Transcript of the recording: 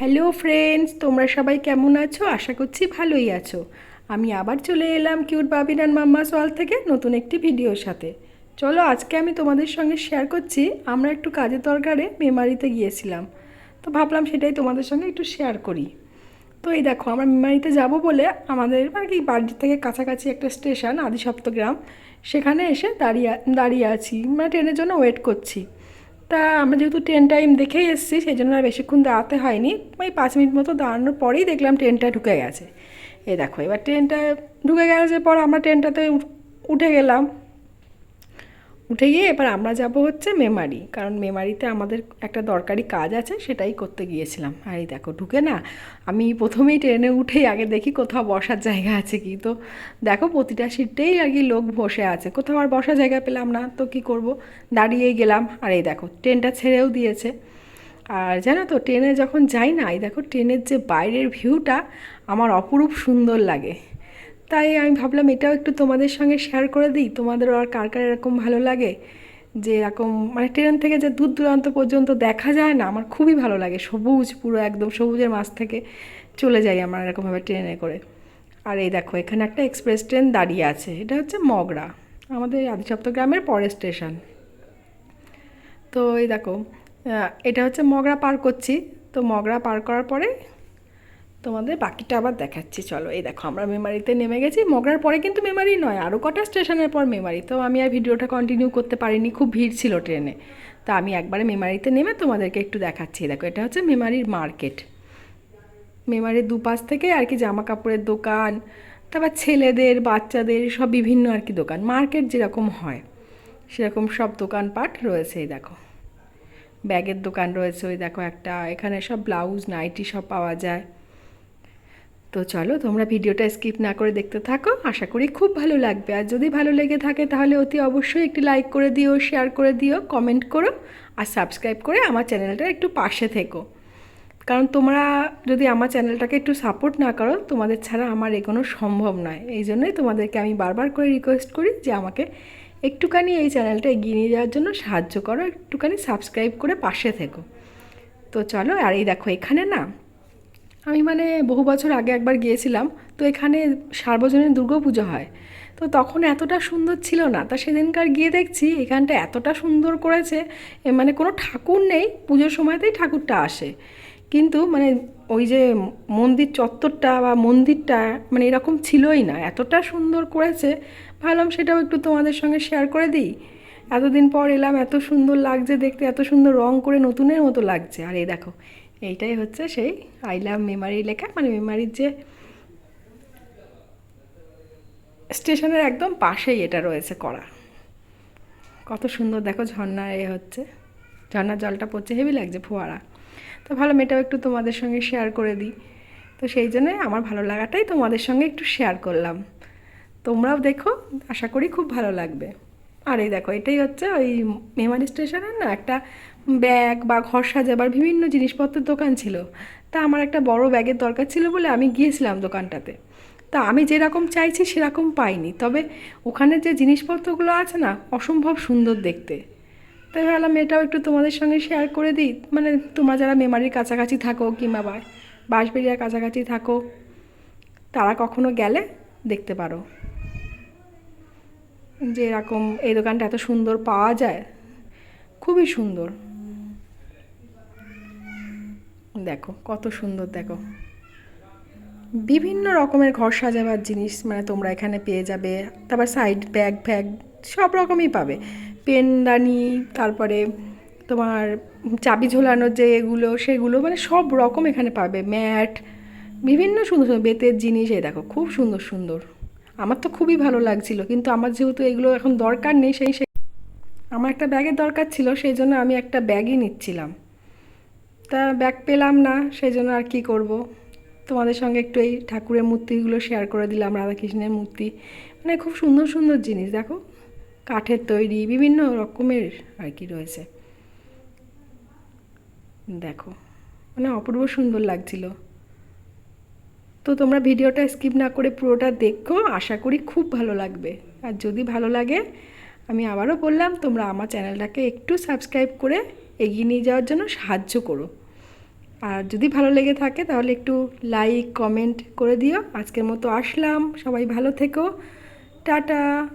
Hello friends, তোমরা সবাই কেমন আছো? আশা করছি ভালোই আছো। আমি আবার চলে এলাম কিউট বাবিনান মাম্মা ওয়াল থেকে নতুন একটি ভিডিওর সাথে। চলো, আজকে আমি তোমাদের সঙ্গে শেয়ার করছি। আমরা একটু কাজের দরকারে মেমারিতে গিয়েছিলাম। তো ভাবলাম সেটাই তোমাদের সঙ্গে একটু শেয়ার করি। তো এই দেখো, আমরা মেমারিতে যাব বলে আমাদের আর কি বাড়ি থেকে কাছাকাছি একটা স্টেশন আদি সপ্তগ্রাম সেখানে এসে দাঁড়িয়ে দাঁড়িয়ে আছি। মানে ট্রেনের জন্য ওয়েট করছি। তা আমরা যেহেতু ট্রেন টাইম দেখেই এসেছি সেই জন্য আর বেশিক্ষণ দাঁড়াতে হয়নি। ওই পাঁচ মিনিট মতো দাঁড়ানোর পরেই দেখলাম ট্রেনটা ঢুকে গেছে। এই দেখো, এবার ট্রেনটা ঢুকে গেছে, পর আমরা ট্রেনটাতে উঠে গেলাম। উঠে গিয়ে এবার আমরা যাব হচ্ছে মেমারি কারণ মেমারিতে আমাদের একটা দরকারি কাজ আছে, সেটাই করতে গিয়েছিলাম। আর এই দেখো, ঢুকে না আমি প্রথমেই ট্রেনে উঠেই আগে দেখি কোথাও বসার জায়গা আছে কি। তো দেখো প্রতিটা সিটেই আর কি লোক বসে আছে, কোথাও আর বসার জায়গা পেলাম না, তো কি করব? দাঁড়িয়েই গেলাম, আর এই দেখো, ট্রেনটা ছেড়েও দিয়েছে। আর জানো তো, ট্রেনে যখন যাই না, এই দেখো, ট্রেনের যে বাইরের ভিউটা আমার অপরূপ সুন্দর লাগে। তাই আমি ভাবলাম এটাও একটু তোমাদের সঙ্গে শেয়ার করে দিই তোমাদেরও আর কার কার এরকম ভালো লাগে? যে এরকম মানে ট্রেন থেকে যে দূর দূরান্ত পর্যন্ত দেখা যায় না, আমার খুবই ভালো লাগে। সবুজ পুরো একদম সবুজের মাছ থেকে চলে যাই আমার এরকমভাবে ট্রেনে করে। আর এই দেখো, এখানে একটা এক্সপ্রেস ট্রেন দাঁড়িয়ে আছে, এটা হচ্ছে মগরা। আমাদের আদিসপ্তগ্রামের পরের স্টেশন তো এই দেখো এটা হচ্ছে মগরা পার করছি। তো মগরা পার করার পরে তোমাদের বাকিটা আবার দেখাচ্ছি, চলো। এই দেখো, আমরা মেমারিতে নেমে গেছি। মগরার পরে কিন্তু মেমারি নয় আরও কটা স্টেশনের পর মেমারি। তো আমি আর ভিডিওটা কন্টিনিউ করতে পারিনি, খুব ভিড় ছিল ট্রেনে। তা আমি একবারে মেমারিতে নেমে তোমাদেরকে একটু দেখাচ্ছি। দেখো, এটা হচ্ছে মেমারির মার্কেট। মেমারির দুপাশ থেকে আর কি জামা কাপড়ের দোকান, তারপর ছেলেদের, বাচ্চাদের, সব বিভিন্ন আর কি দোকান। মার্কেট যেরকম হয়, সেরকম সব দোকানপাট রয়েছে, এই দেখো। ব্যাগের দোকান রয়েছে, ওই দেখো একটা। এখানে সব ব্লাউজ, নাইটি সব পাওয়া যায়। তো চলো, তোমরা ভিডিওটা স্কিপ না করে দেখতে থাকো। আশা করি খুব ভালো লাগবে। আর যদি ভালো লেগে থাকে তাহলে অতি অবশ্যই একটি লাইক করে দিও শেয়ার করে দিও কমেন্ট করো, আর সাবস্ক্রাইব করে আমার চ্যানেলটা একটু পাশে থেকো। কারণ তোমরা যদি আমার চ্যানেলটাকে একটু সাপোর্ট না করো, তোমাদের ছাড়া আমার এগোনো সম্ভব নয়। এই জন্যই তোমাদেরকে আমি বারবার করে রিকোয়েস্ট করি যে আমাকে একটুখানি এই চ্যানেলটা এগিয়ে নিয়ে যাওয়ার জন্য সাহায্য করো, একটুখানি সাবস্ক্রাইব করে পাশে থেকো। তো চলো, আর এই দেখো এখানে না আমি মানে বহু বছর আগে একবার গিয়েছিলাম, তো এখানে সার্বজনীন দুর্গা পুজো হয়। তো তখন এতটা সুন্দর ছিল না, তা সেদিনকার গিয়ে দেখছি এখানটা এতটা সুন্দর করেছে মানে কোনো ঠাকুর নেই, পুজোর সময়তেই ঠাকুরটা আসে। কিন্তু মানে ওই যে মন্দির চত্বরটা বা মন্দিরটা মানে এরকম ছিলই না, এতটা সুন্দর করেছে। ভাবলাম সেটাও একটু তোমাদের সঙ্গে শেয়ার করে দিই। এতদিন পর এলাম, এত সুন্দর লাগছে দেখতে, এত সুন্দর রং করে নতুনের মতো লাগছে। আর এই দেখো এইটাই হচ্ছে সেই আই লাভ মেমারি লেখা। মানে মেমারির যে স্টেশনের একদম পাশেই এটা রয়েছে করা। কত সুন্দর, দেখো ঝর্ণা এ হচ্ছে। ঝর্ণার জলটা পড়ছে হেভি লাগছে, ফোয়ারা। তো ভালো, মেয়েটাও একটু তোমাদের সঙ্গে শেয়ার করে দিই। তো সেই জন্য আমার ভালো লাগাটাই তোমাদের সঙ্গে একটু শেয়ার করলাম। তোমরাও দেখো, আশা করি খুব ভালো লাগবে। আর এই দেখো, এটাই হচ্ছে ওই মেমারি স্টেশনের না একটা ব্যাগ বা ঘর সাজাবার বিভিন্ন জিনিসপত্রের দোকান ছিল। তা আমার একটা বড় ব্যাগের দরকার ছিল বলে আমি গিয়েছিলাম দোকানটাতে। তা আমি যেরকম চাইছি সেরকম পাইনি। তবে ওখানে যে জিনিসপত্রগুলো আছে না, অসম্ভব সুন্দর দেখতে। তাই ভাবলাম এটাও একটু তোমাদের সঙ্গে শেয়ার করে দিই। মানে তোমরা যারা মেমারির কাছাকাছি থাকো কিংবা বা বাঁশবেরিয়ার কাছাকাছি থাকো, তারা কখনো গেলে দেখতে পারো। যে এরকম এই দোকানটা এত সুন্দর পাওয়া যায়, খুবই সুন্দর। দেখো, কত সুন্দর, দেখো। বিভিন্ন রকমের ঘর সাজাবার জিনিস মানে তোমরা এখানে পেয়ে যাবে। তারপর সাইড ব্যাগ ফ্যাগ সব রকমই পাবে। পেনদানি, তারপরে তোমার চাবি ঝোলানোর যে এগুলো, সেগুলো মানে সব রকম এখানে পাবে। ম্যাট, বিভিন্ন সুন্দর সুন্দর বেতের জিনিস, এই দেখো, খুব সুন্দর সুন্দর। আমার তো খুবই ভালো লাগছিল, কিন্তু আমার যেহেতু এগুলো এখন দরকার নেই, সেই সেই আমার একটা ব্যাগের দরকার ছিল, সেই জন্য আমি একটা ব্যাগই নিচ্ছিলাম। তা ব্যাগ পেলাম না, সেই জন্য আর কি করব? তোমাদের সঙ্গে একটু এই ঠাকুরের মূর্তিগুলো শেয়ার করে দিলাম, রাধাকৃষ্ণের মূর্তি। মানে খুব সুন্দর সুন্দর জিনিস, দেখো। কাঠের তৈরি, বিভিন্ন রকমের আর কি রয়েছে। দেখো মানে অপূর্ব সুন্দর লাগছিল। তো তোমরা ভিডিওটা স্কিপ না করে পুরোটা দেখো, আশা করি খুব ভালো লাগবে। আর যদি ভালো লাগে, আমি আবারও বললাম, তোমরা আমার চ্যানেলটাকে একটু সাবস্ক্রাইব করে এগিয়ে নিয়ে যাওয়ার জন্য সাহায্য করো। আর যদি ভালো লেগে থাকে, তাহলে একটু লাইক কমেন্ট করে দিও। আজকের মতো আসলাম। সবাই ভালো থেকো। টাটা!